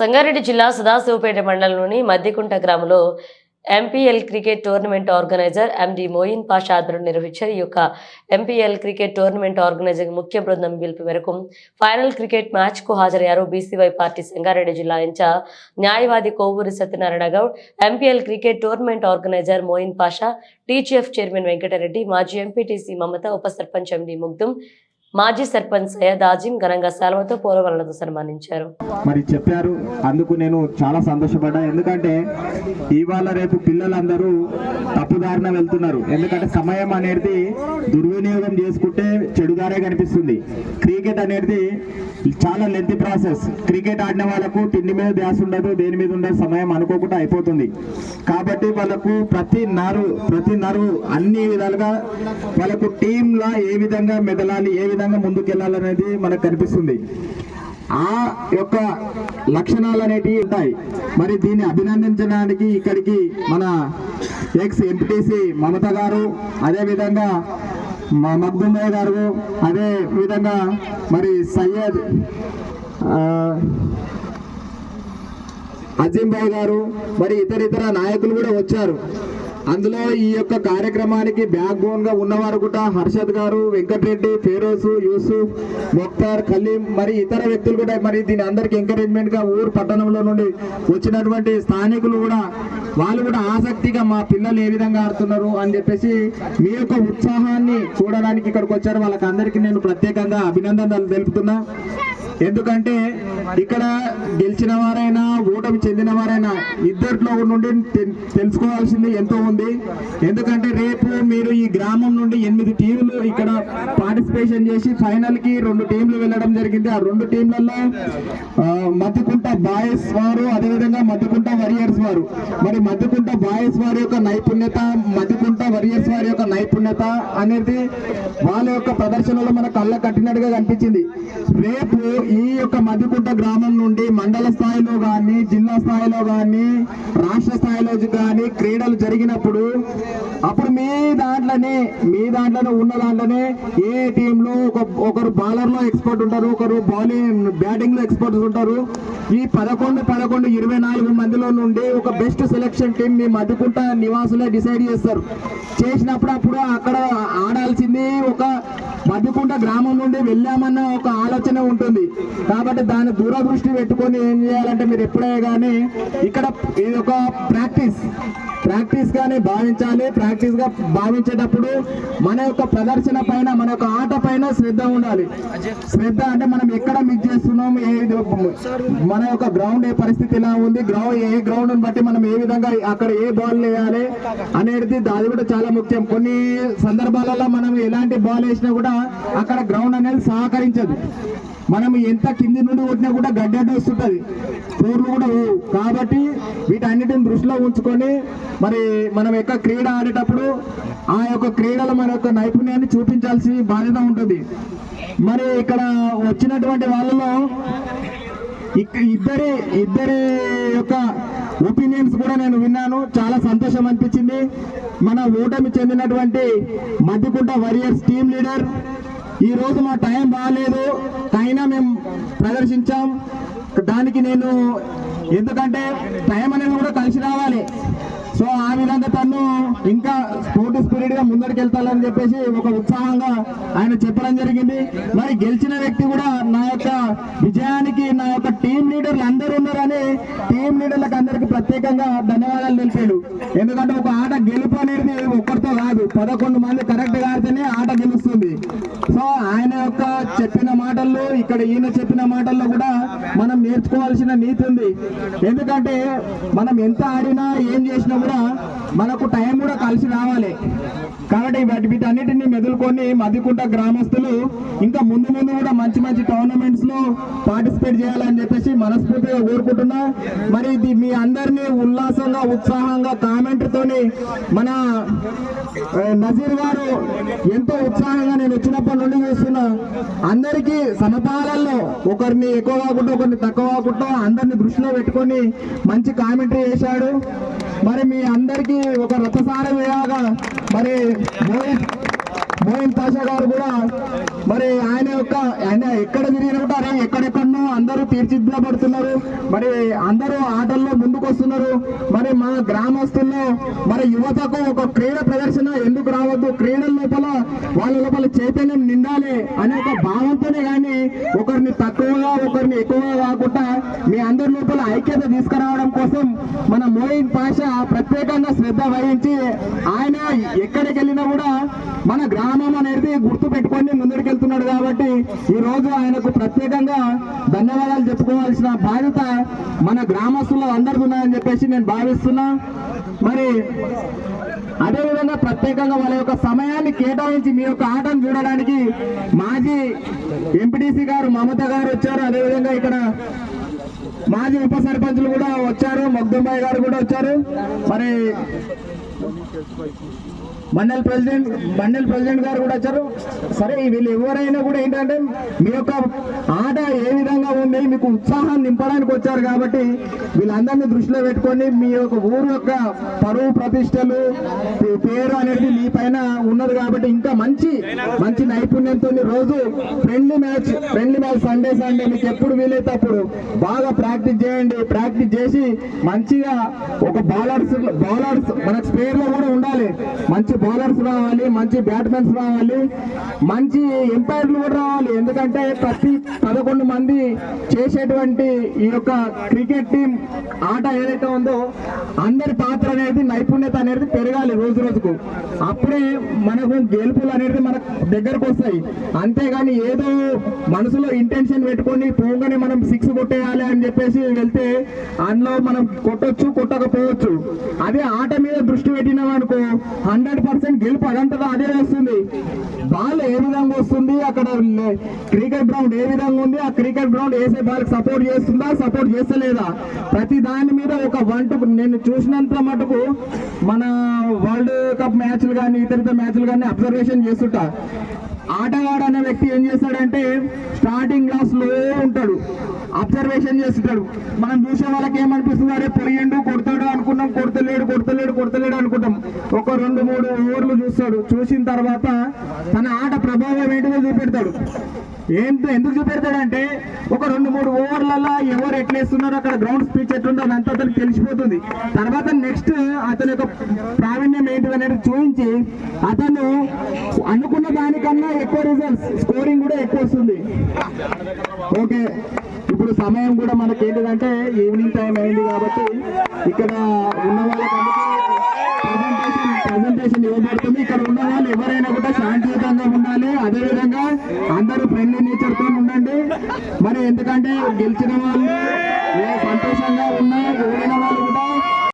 సంగారెడ్డి జిల్లా సదాశివపేట మండలంలోని మద్దికుంట గ్రామంలో MPL cricket tournament organiser MD Moin Pasha ఆధ్వర్యంలో నిర్వహించారు. ఈ యొక్క ఎంపీఎల్ క్రికెట్ టోర్నమెంట్ ఆర్గనైజర్ ముఖ్య బృందం పిలుపు మేరకు ఫైనల్ క్రికెట్ మ్యాచ్కు హాజరయ్యారు బీసీవై పార్టీ సంగారెడ్డి జిల్లా ఇన్ఛార్జ్ న్యాయవాది Kovuri Satyanarayana Goud MPL cricket tournament organiser Moin Pasha TGF chairman Venkatreddy మాజీ ఎంపీటీసీ మమత ఉప సర్పంచ్ ఎండి ముగ్ధుం మాజీ సర్పంచ్ సయ్యద్ ఆజిం ఘనంగా సెలవుతో పూలవలనతో సన్మానించారు. మరి చెప్పారు అందుకు నేను చాలా సంతోషపడ్డా. ఎందుకంటే ఇవాళ రేపు పిల్లలందరూ తప్పుదారిన వెళ్తున్నారు. ఎందుకంటే సమయం అనేది దుర్వినియోగం చేసుకుంటే చెడుదారే కనిపిస్తుంది. క్రికెట్ అనేది చాలా లెంత్ ప్రాసెస్ క్రికెట్ ఆడిన వాళ్ళకు తిండి మీద ధ్యాస ఉండదు దేని మీద ఉండదు సమయం అనుకోకుండా అయిపోతుంది. కాబట్టి వాళ్ళకు ప్రతి నరు ప్రతి నరు అన్ని విధాలుగా వాళ్ళకు టీంలా ఏ విధంగా మెదలాలి ఏ విధంగా ముందుకెళ్ళాలనేది మనకు కనిపిస్తుంది. ఆ యొక్క లక్షణాలు అనేటివి ఉంటాయి. మరి దీన్ని అభినందించడానికి ఇక్కడికి మన ఎక్స్ ఎంపీటీసీ మమత గారు అదేవిధంగా మా మగ్దుమయ్య గారు అదే విధంగా మరి సయ్యద్ ఆ, గారు మరి ఇతర ఇతర నాయకులు కూడా వచ్చారు. అందులో ఈ యొక్క కార్యక్రమానికి బ్యాక్ బోన్గా ఉన్నవారు కూడా హర్షద్ గారు వెంకటరెడ్డి ఫేరోజ్ యూసుఫ్ మొక్తార్ కలీం మరి ఇతర వ్యక్తులు కూడా మరి దీని అందరికి ఎంకరేజ్మెంట్గా ఊరు పట్టణంలో నుండి వచ్చినటువంటి స్థానికులు కూడా వాళ్ళు కూడా ఆసక్తిగా మా పిల్లలు ఏ విధంగా ఆడుతున్నారు అని చెప్పేసి మీ యొక్క ఉత్సాహాన్ని చూడడానికి ఇక్కడికి వచ్చారు. వాళ్ళకి అందరికీ నేను ప్రత్యేకంగా అభినందనలు తెలుపుతున్నా. ఎందుకంటే ఇక్కడ గెలిచిన వారైనా ఓటమి చెందిన వారైనా ఇద్దరిలో నుండి తెలుసుకోవాల్సింది ఎంతో ఉంది. ఎందుకంటే రేపు మీరు ఈ గ్రామం నుండి ఎనిమిది టీంలు ఇక్కడ పార్టిసిపేషన్ చేసి ఫైనల్కి రెండు టీంలు వెళ్ళడం జరిగింది. ఆ రెండు టీంలలో మత్తుకుంట బాయ్స్ వారు అదేవిధంగా మత్తుకుంట వరియర్స్ వారు. మరి మత్తుకుంట బాయ్స్ వారి యొక్క నైపుణ్యత మత్తుకుంట వరియర్స్ వారి యొక్క నైపుణ్యత అనేది వాళ్ళ యొక్క ప్రదర్శనలో మన కళ్ళ కట్టినట్టుగా కనిపించింది. రేపు ఈ యొక్క మధ్యకుంట గ్రామం నుండి మండల స్థాయిలో కానీ జిల్లా స్థాయిలో కానీ రాష్ట్ర స్థాయిలో కానీ క్రీడలు జరిగినప్పుడు అప్పుడు మీ దాంట్లోనే మీ దాంట్లోనే ఉన్న దాంట్లోనే ఏ టీంలో ఒక ఒకరు బౌలర్లో ఎక్స్పర్ట్ ఉంటారు ఒకరు బౌలింగ్ బ్యాటింగ్లో ఎక్స్పర్ట్స్ ఉంటారు. ఈ పదకొండు పదకొండు ఇరవై నాలుగు మందిలో నుండి ఒక బెస్ట్ సెలెక్షన్ టీం మీ మధ్యకుంట నివాసులే డిసైడ్ చేస్తారు. చేసినప్పుడు అప్పుడు అక్కడ ఆడాల్సింది ఒక మధ్యకుంట గ్రామం నుండి వెళ్ళామన్న ఒక ఆలోచన ఉంటుంది. కాబట్టి దాని దూరదృష్టి పెట్టుకొని ఏం చేయాలంటే మీరు ఎప్పుడే కానీ ఇక్కడ ఇది ఒక ప్రాక్టీస్. ప్రాక్టీస్ గానే భావించాలి. ప్రాక్టీస్గా భావించేటప్పుడు మన యొక్క ప్రదర్శన పైన మన యొక్క ఆట పైన శ్రద్ధ ఉండాలి. శ్రద్ధ అంటే మనం ఎక్కడ మిస్ చేస్తున్నాం ఏ మన యొక్క గ్రౌండ్ ఏ పరిస్థితి ఎలా ఉంది గ్రౌండ్ ఏ గ్రౌండ్ బట్టి మనం ఏ విధంగా అక్కడ ఏ బాల్ వేయాలి అనేది అది కూడా చాలా ముఖ్యం. కొన్ని సందర్భాలలో మనం ఎలాంటి బాల్ వేసినా కూడా అక్కడ గ్రౌండ్ అనేది సహకరించదు. మనం ఎంత కింది నుండి కొట్టినా కూడా గడ్డడ్డ వస్తుంటుంది. పూర్లు కూడా కాబట్టి వీటన్నిటిని దృష్టిలో ఉంచుకొని మరి మనం యొక్క క్రీడ ఆడేటప్పుడు ఆ యొక్క క్రీడలో మన యొక్క నైపుణ్యాన్ని చూపించాల్సి బాధ్యత ఉంటుంది. మరి ఇక్కడ వచ్చినటువంటి వాళ్ళలో ఇద్దరి ఇద్దరి యొక్క ఒపీనియన్స్ కూడా నేను విన్నాను. చాలా సంతోషం అనిపించింది. మన ఓటమి చెందినటువంటి మధ్యకుంట వారియర్స్ టీమ్ లీడర్. ఈ రోజు మా టైం బాగాలేదు సందర్శించాం దానికి నేను ఎందుకంటే టైం అనేది కూడా కలిసి రావాలి. సో ఆ విధంగా తను ఇంకా స్పోర్టివ్ స్పిరిట్గా ముందరికి వెళ్తాలని చెప్పేసి ఒక ఉత్సాహంగా ఆయన చెప్పడం జరిగింది. మరి గెలిచిన వ్యక్తి కూడా నా యొక్క విజయానికి నా యొక్క టీం లీడర్లు అందరూ ఉన్నారని ప్రత్యేకంగా ధన్యవాదాలు తెలిపాడు. ఎందుకంటే ఒక ఆట గెలుపు అనేది ఒక్కరితో కాదు పదకొండు మంది కరెక్ట్ ఆడితేనే ఆట గెలుస్తుంది. సో ఆయన యొక్క చెప్పిన మాటల్లో ఇక్కడ ఈయన చెప్పిన మాటల్లో కూడా మనం నేర్చుకోవాల్సిన నీతి ఉంది. ఎందుకంటే మనం ఎంత ఆడినా ఏం చేసినా కూడా మనకు టైం కూడా కలిసి రావాలి. కాబట్టి వాటి వీటన్నిటిని మెదులుకొని మధ్యకుంట గ్రామస్తులు ఇంకా ముందు ముందు కూడా మంచి మంచి టోర్నమెంట్స్లో పార్టిసిపేట్ చేయాలని చెప్పేసి మనస్ఫూర్తిగా కోరుకుంటున్నా. మరి ఇది మీ అందరినీ ఉల్లాసంగా ఉత్సాహంగా కామెంట్ తోని మన నజీర్ గారు ఎంతో ఉత్సాహంగా నేను వచ్చినప్పటి నుండి చూస్తున్నా. అందరికీ సమపాలల్లో ఒకరిని ఎక్కువ కాకుండా ఒకరిని తక్కువ కాకుండా అందరిని దృష్టిలో పెట్టుకొని మంచి కామెంటరీ చేశాడు. మరి మీ అందరికీ ఒక రథసారథిలాగా మరి మోహిన్ పాషా గారు కూడా మరి ఆయన యొక్క ఆయన ఎక్కడ తిరిగినట్టు ఎక్కడెక్కడనో అందరూ తీర్చిదిద్దబడుతున్నారు. మరి అందరూ ఆటల్లో ముందుకు వస్తున్నారు మరి మా గ్రామస్తుల్లో మరి యువతకు ఒక క్రీడ ప్రదర్శన ఎందుకు రావద్దు? క్రీడల లోపల వాళ్ళ లోపల చైతన్యం నిండాలి అనే ఒక భావంతోనే కానీ ఒకరిని తక్కువగా ఒకరిని ఎక్కువగా కాకుండా మీ అందరి లోపల ఐక్యత తీసుకురావడం కోసం మన మోయిన్ పాషా ప్రత్యేకంగా శ్రద్ధ వహించి ఆయన ఎక్కడికి వెళ్ళినా కూడా మన గ్రామ అనేది గుర్తు పెట్టుకొని ముందుకెళ్తున్నాడు కాబట్టి ఈ రోజు ఆయనకు ప్రత్యేకంగా ధన్యవాదాలు చెప్పుకోవాల్సిన బాధ్యత మన గ్రామస్తులు అందరికీ ఉన్నాయని చెప్పేసి నేను భావిస్తున్నా. మరి అదేవిధంగా ప్రత్యేకంగా వాళ్ళ యొక్క సమయాన్ని కేటాయించి మీ యొక్క ఆటను చూడడానికి మాజీ ఎంపీటీసీ గారు మమత గారు వచ్చారు. అదేవిధంగా ఇక్కడ మాజీ ఉప సర్పంచులు కూడా వచ్చారు. మగ్దుంబాయి గారు కూడా వచ్చారు. మరి మండల్ ప్రెసిడెంట్ మండల్ ప్రెసిడెంట్ గారు కూడా వచ్చారు. సరే వీళ్ళు ఎవరైనా కూడా ఏంటంటే మీ యొక్క ఆట ఏ విధంగా ఉంది మీకు ఉత్సాహం నింపడానికి వచ్చారు కాబట్టి వీళ్ళందరినీ దృష్టిలో పెట్టుకొని మీ యొక్క ఊరు యొక్క పరువు ప్రతిష్టలు పేరు అనేది మీ పైన ఉన్నది కాబట్టి ఇంకా మంచి మంచి నైపుణ్యంతో రోజు friendly match friendly match Sunday Sunday మీకు ఎప్పుడు వీలైతే అప్పుడు బాగా ప్రాక్టీస్ చేయండి. ప్రాక్టీస్ చేసి మంచిగా ఒక బౌలర్స్ బౌలర్స్ మనకు స్పేర్లో కూడా ఉండాలి. మంచి బౌలర్స్ రావాలి మంచి బ్యాట్స్మెన్స్ రావాలి మంచి ఎంపైర్లు కూడా రావాలి. ఎందుకంటే ప్రతి పదకొండు మంది చేసేటువంటి ఈ యొక్క క్రికెట్ టీం ఆట ఏదైతే ఉందో అందరి పాత్ర అనేది నైపుణ్యత అనేది పెరగాలి రోజు రోజుకు. అప్పుడే మనకు గెలుపులు అనేది మన దగ్గరకు వస్తాయి. అంతేగాని ఏదో మనసులో ఇంటెన్షన్ పెట్టుకొని పోగానే మనం సిక్స్ కొట్టేయాలి అని చెప్పేసి వెళ్తే అందులో మనం కొట్టొచ్చు కొట్టకపోవచ్చు. అదే ఆట మీద దృష్టి పెట్టినాం అనుకో హండ్రెడ్ పర్సెంట్ గెలుపు అదే వస్తుంది. బాల్ ఏ విధంగా వస్తుంది? అక్కడ క్రికెట్ గ్రౌండ్ ఏ విధంగా ఉంది? ఆ క్రికెట్ గ్రౌండ్ వేసే బాల్ సపోర్ట్ చేస్తుందా? సపోర్ట్ చేస్తలేదా? ప్రతి దాని మీద ఒక వన్ టు నేను చూసినంత మటుకు మన వరల్డ్ కప్ మ్యాచ్లు కానీ ఇతర మ్యాచ్లు కానీ అబ్జర్వేషన్ చేస్తుంటా. ఆటగాడు అనే వ్యక్తి ఏం చేస్తాడంటే స్టార్టింగ్లో ఉంటాడు. అబ్జర్వేషన్ చేస్తుంటాడు. మనం చూసే వాళ్ళకి ఏమనిపిస్తుంది అరే పోయిండు కొడతలేడు కొడతలేడు కొడతలేడు అనుకుంటాం. ఒక రెండు మూడు ఓవర్లు చూస్తాడు. చూసిన తర్వాత తన ఆట ప్రభావం ఏంటిదో చూపెడతాడు. ఏంటో ఎందుకు చూపెడతాడంటే ఒక రెండు మూడు ఓవర్లలో ఎవరు ఎట్లేస్తున్నారో అక్కడ గ్రౌండ్ స్పీచ్ ఎట్లుందో అదంతా అతనికి తెలిసిపోతుంది. తర్వాత నెక్స్ట్ అతని యొక్క ప్రావీణ్యం ఏంటిది అనేది చూపించి అతను అనుకున్న దానికన్నా ఎక్కువ రిజల్ట్స్ స్కోరింగ్ కూడా ఎక్కువ వస్తుంది. ఓకే. ఇప్పుడు సమయం కూడా మనకి ఏంటిదంటే ఈవినింగ్ టైం అయింది కాబట్టి ఇక్కడ ఉన్న వాళ్ళకి ప్రజెంటేషన్ ఇవ్వబడుతుంది. ఇక్కడ ఉన్న వాళ్ళు ఎవరైనా కూడా శాంతియుతంగా ఉండాలి. అదేవిధంగా అందరూ ఫ్రెండ్లీ నేచర్తో ఉండండి. మరి ఎందుకంటే గెలిచిన వాళ్ళు సంతోషంగా ఉన్నా